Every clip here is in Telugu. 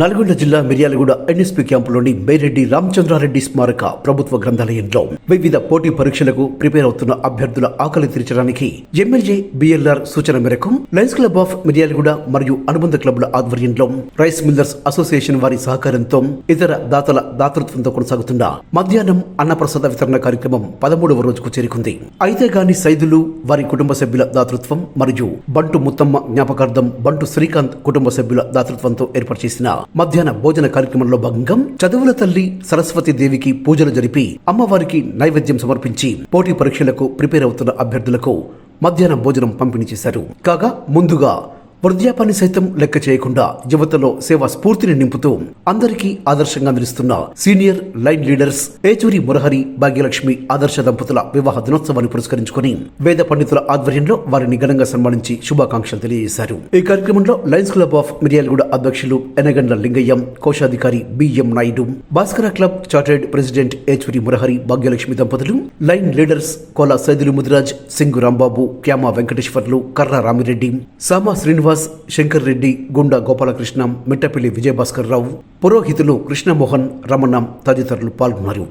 నల్గొండ జిల్లా మిర్యాలగూడ ఎన్ఎస్పీ క్యాంపులోని బైరెడ్డి రామచంద్రారెడ్డి స్మారక ప్రభుత్వ గ్రంథాలయంలో వివిధ పోటీ పరీక్షలకు ప్రిపేర్ అవుతున్న అభ్యర్థుల ఆకలి తీర్చడానికి ఎమ్మెల్యే బిఎల్ఆర్ సూచన మేరకు లయన్స్ క్లబ్ ఆఫ్ మిర్యాలగూడ మరియు అనుబంధ క్లబ్ల ఆధ్వర్యంలో రైస్ మిల్లర్స్ అసోసియేషన్ వారి సహకారంతో ఇతర దాతల దాతృత్వంతో కొనసాగుతున్న మధ్యాహ్నం అన్నప్రసాద వితరణ కార్యక్రమం పదమూడవ రోజుకు చేరుకుంది. అయితే గాని సైదులు వారి కుటుంబ సభ్యుల దాతృత్వం మరియు బంటు ముత్తమ్మ జ్ఞాపకార్థం బంటు శ్రీకాంత్ కుటుంబ సభ్యుల దాతృత్వంతో ఏర్పాటు చేసిన మధ్యాహ్న భోజన కార్యక్రమంలో భాగంగా చదువుల తల్లి సరస్వతి దేవికి పూజలు జరిపి అమ్మవారికి నైవేద్యం సమర్పించి పోటీ పరీక్షలకు ప్రిపేర్ అవుతున్న అభ్యర్థులకు మధ్యాహ్న భోజనం పంపిణీ చేశారు. కాగా ముందుగా వృద్ధాపాన్ని సైతం లెక్క చేయకుండా యువతలో సేవా స్ఫూర్తిని నింపుతూ అందరికీ ఆదర్శంగా నిలుస్తున్న senior lion leaders Yechuri Murahari Bhagyalakshmi ఆదర్శ దంపతుల వివాహ దినోత్సవాన్ని పురస్కరించుకొని వేద పండితుల ఆధ్వర్యంలో వారిని ఘనంగా సన్మానించి శుభాకాంక్షలు తెలియజేశారు. ఈ కార్యక్రమంలో లయన్స్ క్లబ్ ఆఫ్ మిర్యాలగూడ అధ్యక్షులు ఎనగండ్ల లింగయ్యం కోశాధికారి BM Naidu Bhaskara club chartered president Yechuri Murahari Bhagyalakshmi దంపతులు లైన్ లీడర్స్ కోలా సైదులు ముదిరాజ్ సింగు రాంబాబు క్యామా వెంకటేశ్వర్లు కర్ర రామిరెడ్డి సామా శ్రీనివాస్ శంకర్ రెడ్డి గుండా గోపాలకృష్ణం మిట్టపల్లి విజయభాస్కర్ రావు పురోహితులు కృష్ణమోహన్ రమణం తదితరులు పాల్గొన్నారు.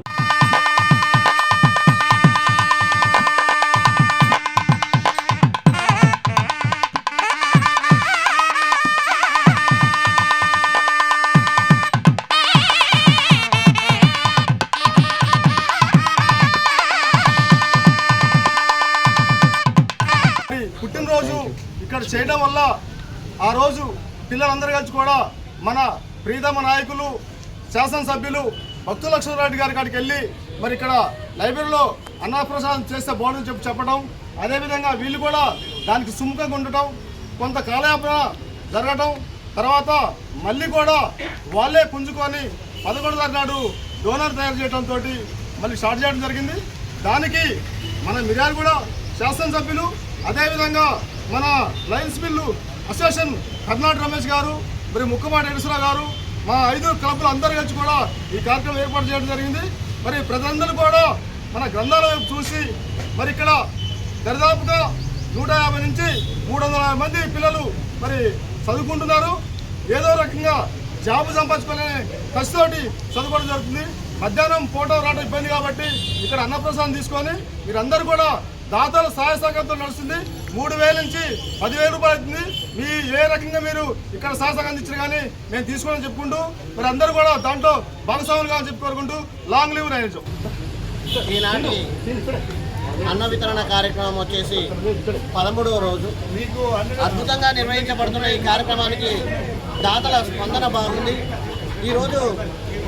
పుట్టినరోజు ఇక్కడ చేయడం వల్ల ఆ రోజు పిల్లలందరూ కలిసి కూడా మన ప్రీతమ నాయకులు శాసనసభ్యులు భక్తు లక్ష్మణరెడ్డి గారి కాడికి వెళ్ళి మరి ఇక్కడ లైబ్రరీలో అన్నప్రసాదం చేస్తే బాగుందని చెప్పి చెప్పడం అదేవిధంగా వీళ్ళు కూడా దానికి సుముఖంగా ఉండటం కొంత కాలయాపన జరగటం. తర్వాత మళ్ళీ కూడా వాళ్ళే పుంజుకొని పదకొండు తారీఖు నాడు డోనర్ తయారు చేయడంతో మళ్ళీ స్టార్ట్ చేయడం జరిగింది. దానికి మన మిర్యాలు కూడా శాసనసభ్యులు అదేవిధంగా మన లయన్స్ బిల్లు అసోసియేషన్ కర్ణాటక రమేష్ గారు మరి ముక్కమాటి ఎడుసరా గారు మా ఐదు క్లబ్లు అందరూ కలిసి కూడా ఈ కార్యక్రమం ఏర్పాటు చేయడం జరిగింది. మరి ప్రజలందరూ కూడా మన గ్రంథాలయం చూసి మరి ఇక్కడ దరిదాపుగా నూట యాభై నుంచి మూడు వందల యాభై మంది పిల్లలు మరి చదువుకుంటున్నారు. ఏదో రకంగా జాబ్ సంపాదించుకునే ఖర్చుతోటి చదువుకోవడం జరుగుతుంది. మధ్యాహ్నం ఫోటో రావడం ఇబ్బంది కాబట్టి ఇక్కడ అన్నప్రసాదం తీసుకొని మీరందరూ కూడా దాతల సహాయ సహకారంతో నడుస్తుంది. మూడు వేల నుంచి పదివేల రూపాయలు అవుతుంది. మీ ఏ రకంగా మీరు ఇక్కడ సహాయ సహకారం ఇచ్చారు కానీ మేము తీసుకోవాలని చెప్పుకుంటూ మరి అందరూ కూడా దాంట్లో భాగస్వాములు కావాలని చెప్పి కోరుకుంటూ లాంగ్ లీవ్ నైజం ఈనాటి అన్న వితరణ కార్యక్రమం వచ్చేసి పదమూడవ రోజు. మీకు అద్భుతంగా నిర్వహించబడుతున్న ఈ కార్యక్రమానికి దాతల స్పందన బాగుంది. ఈరోజు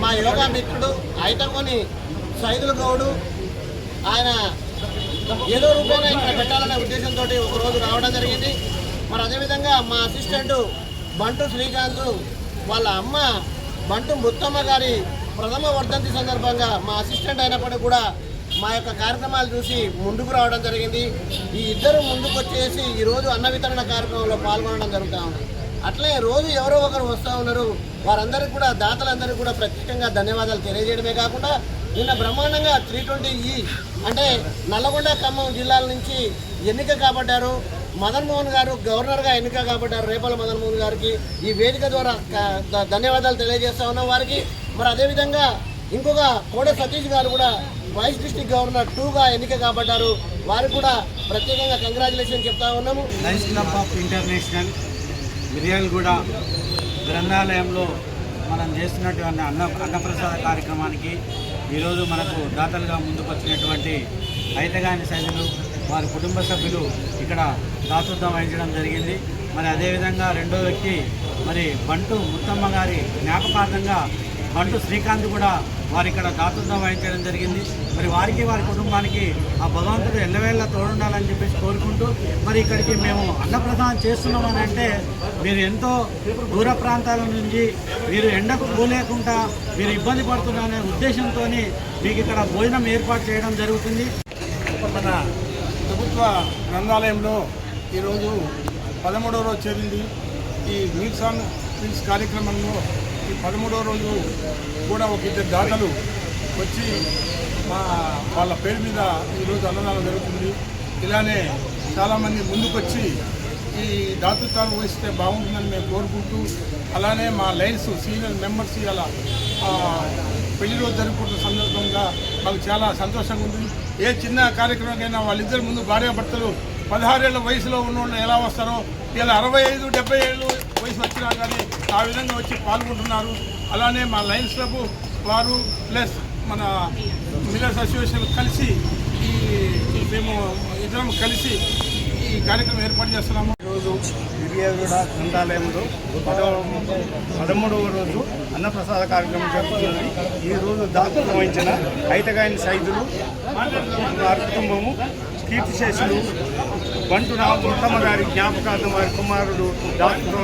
మా యోగా మిత్రుడు ఐతకొని సైదుల గౌడు ఆయన ఏదో రూపంలో ఇక్కడ పెట్టాలనే ఉద్దేశంతో ఒకరోజు రావడం జరిగింది. మరి అదేవిధంగా మా అసిస్టెంట్ బంటు శ్రీకాంత్ వాళ్ళ అమ్మ బంటు ముత్తమ్మ గారి ప్రథమ వర్ధంతి సందర్భంగా మా అసిస్టెంట్ అయినప్పటికీ కూడా మా యొక్క కార్యక్రమాలు చూసి ముందుకు రావడం జరిగింది. ఈ ఇద్దరు ముందుకు వచ్చేసి ఈరోజు అన్న వితరణ కార్యక్రమంలో పాల్గొనడం జరుగుతూ ఉంది. అట్లే రోజు ఎవరో ఒకరు వస్తూ ఉన్నారు. వారందరికీ కూడా దాతలందరికీ కూడా ప్రత్యేకంగా ధన్యవాదాలు తెలియజేయడమే కాకుండా నిన్న బ్రహ్మాండంగా త్రీ ట్వంటీ ఈ అంటే నల్లగొండ ఖమ్మం జిల్లాల నుంచి ఎన్నిక కాబడ్డారు. మదన్ మోహన్ గారు గవర్నర్గా ఎన్నిక కాబడ్డారు రేపల మదన్ మోహన్ గారికి. ఈ వేదిక ద్వారా ధన్యవాదాలు తెలియజేస్తా ఉన్నాం వారికి. మరి అదేవిధంగా ఇంకొక కోడ సతీష్ గారు కూడా వైస్ డిస్టిక్ గవర్నర్ టూగా ఎన్నిక కాబడ్డారు. వారికి కూడా ప్రత్యేకంగా కంగ్రాచులేషన్ చెప్తా ఉన్నాము. క్లబ్ ఆఫ్ ఇంటర్నేషనల్ మిర్యాలగూడ గ్రంథాలయంలో మనం చేస్తున్నటువంటి అన్న అన్నప్రసాద కార్యక్రమానికి ఈరోజు మనకు దాతలుగా ముందుకు వచ్చినటువంటి ఐతగాని వారి కుటుంబ సభ్యులు ఇక్కడ దాతృత్వం వహించడం జరిగింది. మరి అదేవిధంగా రెండో వ్యక్తి మరి బంటు ముత్తమ్మ గారి జ్ఞాపకార్థంగా బంటు శ్రీకాంత్ కూడా వారి ఇక్కడ దాతృత్వం వహించడం జరిగింది. మరి వారికి వారి కుటుంబానికి ఆ భగవంతుడు ఎల్లవేళ్ళ తోడుండాలని చెప్పేసి కోరుకుంటూ మరి ఇక్కడికి మేము అన్నప్రదానం చేస్తున్నామని అంటే మీరు ఎంతో దూర ప్రాంతాల నుంచి మీరు ఎండకు పోలేకుండా మీరు ఇబ్బంది పడుతున్నారనే ఉద్దేశంతో మీకు ఇక్కడ భోజనం ఏర్పాటు చేయడం జరుగుతుంది. మన ప్రభుత్వ గ్రంథాలయంలో ఈరోజు పదమూడవ రోజు చేరింది. ఈ మీల్స్ ఆన్ మీల్స్ కార్యక్రమంలో ఈ పదమూడో రోజు కూడా ఒక ఇద్దరు దాతలు వచ్చి మా వాళ్ళ పేరు మీద ఈరోజు అన్నదానం జరుగుతుంది. ఇలానే చాలామంది ముందుకొచ్చి ఈ దాతృత్వాలు వహిస్తే బాగుంటుందని మేము కోరుకుంటూ అలానే మా లైన్స్ సీనియర్ మెంబర్స్ ఇలా పెళ్ళి రోజు జరుపుకుంటున్న సందర్భంగా మాకు చాలా సంతోషంగా ఉంది. ఏ చిన్న కార్యక్రమంకైనా వాళ్ళిద్దరి ముందు భార్యాభర్తలు పదహారేళ్ళ వయసులో ఉన్నవాళ్ళు ఎలా వస్తారో ఇలా అరవై ఐదు డెబ్బై ఏళ్ళు వయసు వచ్చినా కానీ ఆ విధంగా వచ్చి పాల్గొంటున్నారు. అలానే మా లయన్స్ క్లబ్ వారు ప్లస్ మన మిల్లర్స్ అసోసియేషన్ కలిసి ఈ మేము ఇద్దరం కలిసి ఈ కార్యక్రమం ఏర్పాటు చేస్తున్నాము. ఈరోజు విజయగూడ గ్రంథాలయంలో పదమూడవ రోజు అన్నప్రసాద కార్యక్రమం జరుగుతున్నది. ఈ రోజు దాతృత్వం వహించిన ఐతగాయని సైదులు వారి కుటుంబము కీర్తిశేషులు బంటు ఉత్తమ గారి జ్ఞాపకార్థం వారి కుమారుడు దాతృత్వం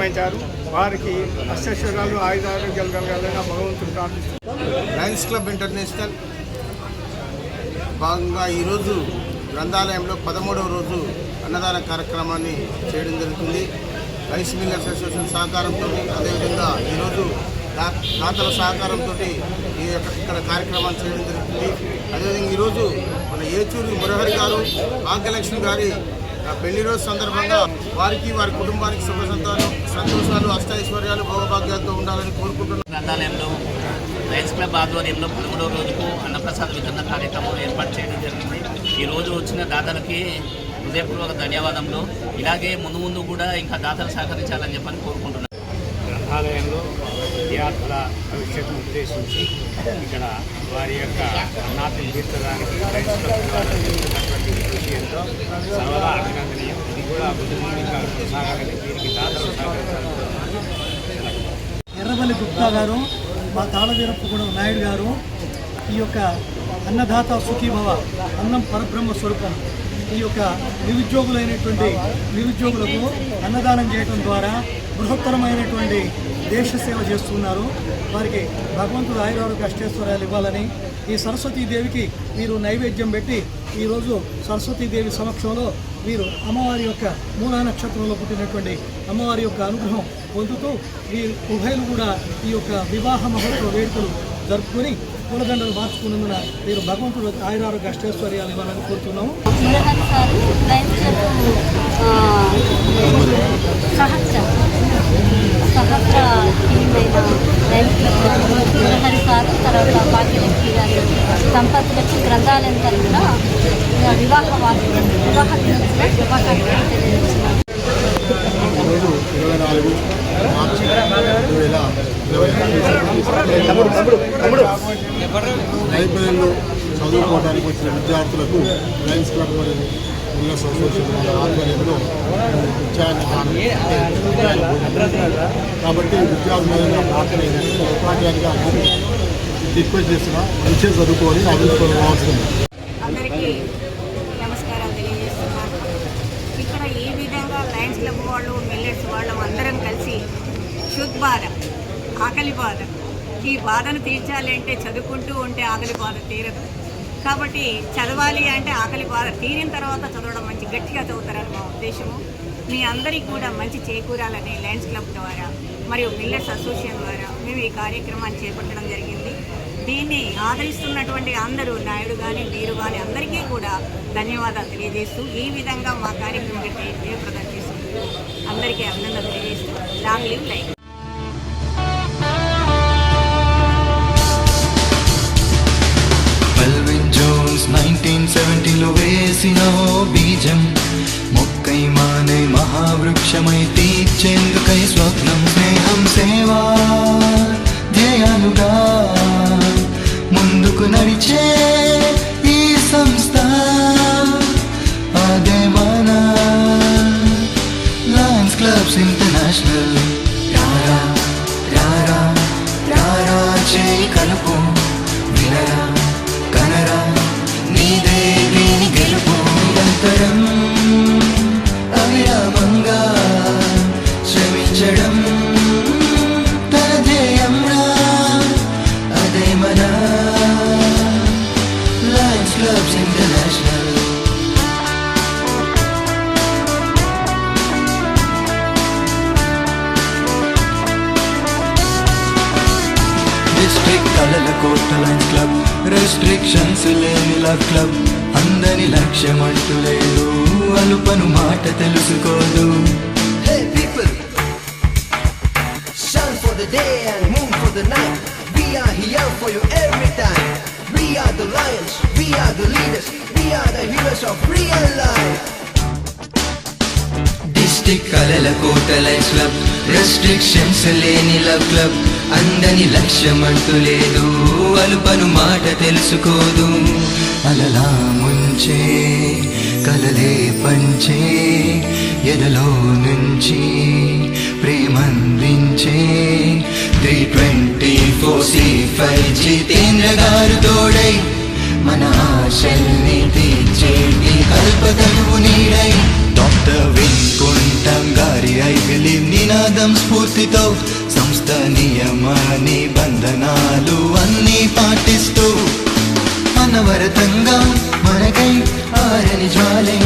వారికి అశ్వశ్వరాలు ఆయుధారోగ్యాలు కలగాలని భగవంతుడు ప్రార్థిస్తున్నారు. లయన్స్ క్లబ్ ఇంటర్నేషనల్ భాగంగా ఈరోజు గ్రంథాలయంలో పదమూడవ రోజు అన్నదాన కార్యక్రమాన్ని చేయడం జరుగుతుంది. రైస్ మిల్లర్స్ అసోసియేషన్ సహకారంతో అదేవిధంగా ఈరోజు దాతల సహకారంతో ఈ యొక్క- ఇక్కడ కార్యక్రమాలు చేయడం జరుగుతుంది. అదేవిధంగా ఈరోజు మన ఏచూరి మురహరి గారు భాగ్యలక్ష్మి గారి పెళ్ళి రోజు సందర్భంగా వారికి వారి కుటుంబానికి శుభ సంతానం సంతోషాలు అష్టైశ్వర్యాలు భోగభాగ్యాలతో ఉండాలని కోరుకుంటున్నాను గ్రంథాలయంలో లయన్స్ క్లబ్ ఆధ్వర్యంలో పదమూడవ రోజుకు అన్నప్రసాద వితరణ కార్యక్రమం ఏర్పాటు చేయడం జరిగింది. ఈ రోజు వచ్చిన దాతలకి హృదయపూర్వక ధన్యవాదములు. ఇలాగే ముందు ముందు కూడా ఇంకా దాతలు సహకరించాలని చెప్పని కోరుకుంటున్నాను. గ్రంథాలయంలో విద్యార్థుల భవిష్యత్తును ఉద్దేశించి ఇక్కడ వారి యొక్క అన్నాతిని తీర్చడానికి ప్రయత్నిస్తున్నటువంటి కృషి సర్వదా అభినందనీయం. ఇది కూడా ముందు ముందు ఇంకా కొనసాగాలని దీనికి దాదాపు సహకరించాలని ఎర్రబల్లి గుప్తా గారు మా తాళవీరప్ప కూడా నాయుడు గారు ఈ యొక్క అన్నదాత సుఖీభవ అన్నం పరబ్రహ్మ స్వరూపం. ఈ యొక్క నిరుద్యోగులైనటువంటి నిరుద్యోగులకు అన్నదానం చేయడం ద్వారా బృహత్తరమైనటువంటి దేశ సేవ చేస్తున్నారు. వారికి భగవంతుడు ఆయురారోగ్య అష్టేశ్వర్యాలు ఇవ్వాలని ఈ సరస్వతీదేవికి మీరు నైవేద్యం పెట్టి ఈరోజు సరస్వతీదేవి సమక్షంలో మీరు అమ్మవారి యొక్క మూలా నక్షత్రంలో పుట్టినటువంటి అమ్మవారి యొక్క అనుగ్రహం పొందుతూ ఈ ఉభయలు కూడా ఈ యొక్క వివాహ మహోత్సవ వేడుకలు జరుపుకుని పూలదండలు మార్చుకున్నందున మీరు భగవంతుడు ఆయురారోగ్య అష్టైశ్వర్యాలు ఇవ్వాలని కోరుతున్నాము. సహస్ర సహస్ర టీమ్ అయిన లయన్స్ క్లబ్ మురహరి సార్ తర్వాత భాగ్యలక్ష్మి గారి దంపతులకు గ్రంథాలయం తరఫున ఆ, వివాహ వార్షిక వివాహ దినోత్సవ శుభాకాంక్షలు తెలియజేస్తున్నాను ఈరోజు ఇరవై నాలుగు మార్చి రెండు వేల ఇరవై లైబ్రరీలో చదువుకోవడానికి వచ్చిన విద్యార్థులకు లయన్స్ క్లబ్ మరియు మిల్లర్స్ అసోసియేషన్ వాళ్ళ ఆధ్వర్యంలో కాబట్టి విద్యార్థుల ప్రార్థన ఏంటంటే ఉపాధ్యాయులుగా అందరూ రిక్వెస్ట్ చేస్తున్నా మంచిగా చదువుకోవాలి అభివృద్ధి రావాల్సింది. అందరికీ నమస్కారాలు తెలియజేస్తున్నాను ఇక్కడ ఈ విధంగా లయన్స్ క్లబ్ వాళ్ళు మిల్లెట్స్ వాళ్ళు అందరం కలిసి శుద్ధ్ బాధ ఆకలి బాధ ఈ బాధను తీర్చాలి అంటే చదువుకుంటూ ఉంటే ఆకలి బాధ తీరదు. కాబట్టి చదవాలి అంటే ఆకలి బాధ. తీరిన తర్వాత చదవడం మంచి గట్టిగా చదువుతారని మా ఉద్దేశము. మీ అందరికీ కూడా మంచి చేకూరాలని లయన్స్ క్లబ్ ద్వారా మరియు మిల్లర్స్ అసోసియేషన్ ద్వారా మేము ఈ కార్యక్రమాన్ని చేపట్టడం జరిగింది. దీన్ని ఆదరిస్తున్నటువంటి అందరూ నాయుడు కానీ మీరు కానీ అందరికీ కూడా ధన్యవాదాలు తెలియజేస్తూ ఈ విధంగా మా కార్యక్రమం జయప్రదం చేస్తుంది అందరికీ అభినందనలు తెలియజేస్తూ లాంగ్ లివ్ లైఫ్ సెవెంటీలో బీజం. మొక్కై మానే మహావృక్షమై తీర్చేందుకై స్వప్నం స్నేహం సేవా ధ్యేయాలుగా ముందుకు నడిచే నిరంతరం అవిరామంగా శ్రమించడం తన ధ్యేయంరా అదే మన లయన్స్ క్లబ్స్ ఇంటర్నేషనల్ డిస్ట్రిక్ట్ కలల కోట లయన్స్ క్లబ్ రెస్ట్రిక్షన్స్ లేని క్లబ్ అందని లక్ష్యం అంటులేదు అలుపను మాట తెలుసుకోదు. డిస్టిక్ కలల కోటల క్లబ్. రెస్ట్రిక్షన్స్ లేని లవ్ క్లబ్. అందని లక్ష్యం లేదు. అలుపను మాట తెలుసుకోదు. అలలా ముంచే కలలే పంచే ఎదలో నుంచి ప్రేమందించే three twenty four C five Jitendra గారు తోడై మన ఆశల్ని తీర్చేటి కల్పతరువు నీడై. సంస్థ వినుకుంటాం గారి ఐ బిలీవ్ నినాదం స్ఫూర్తితో సంస్థ నియమ నిబంధనాలు అన్నీ పాటిస్తూ అనవరతంగా మనకై ఆరని జ్వాలే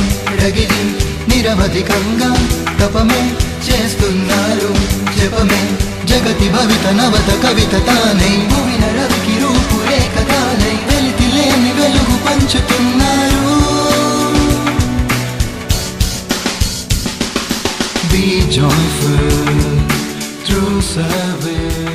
రగిలి నిరవధికంగా తపమే చేస్తున్నారు జపమే జగతి భవిత నవత కవిత తానై భూమిన రవికి రూపురేఖ తానై వెలితి లేని వెలుగు పంచుతున్నారు Be joyful through service.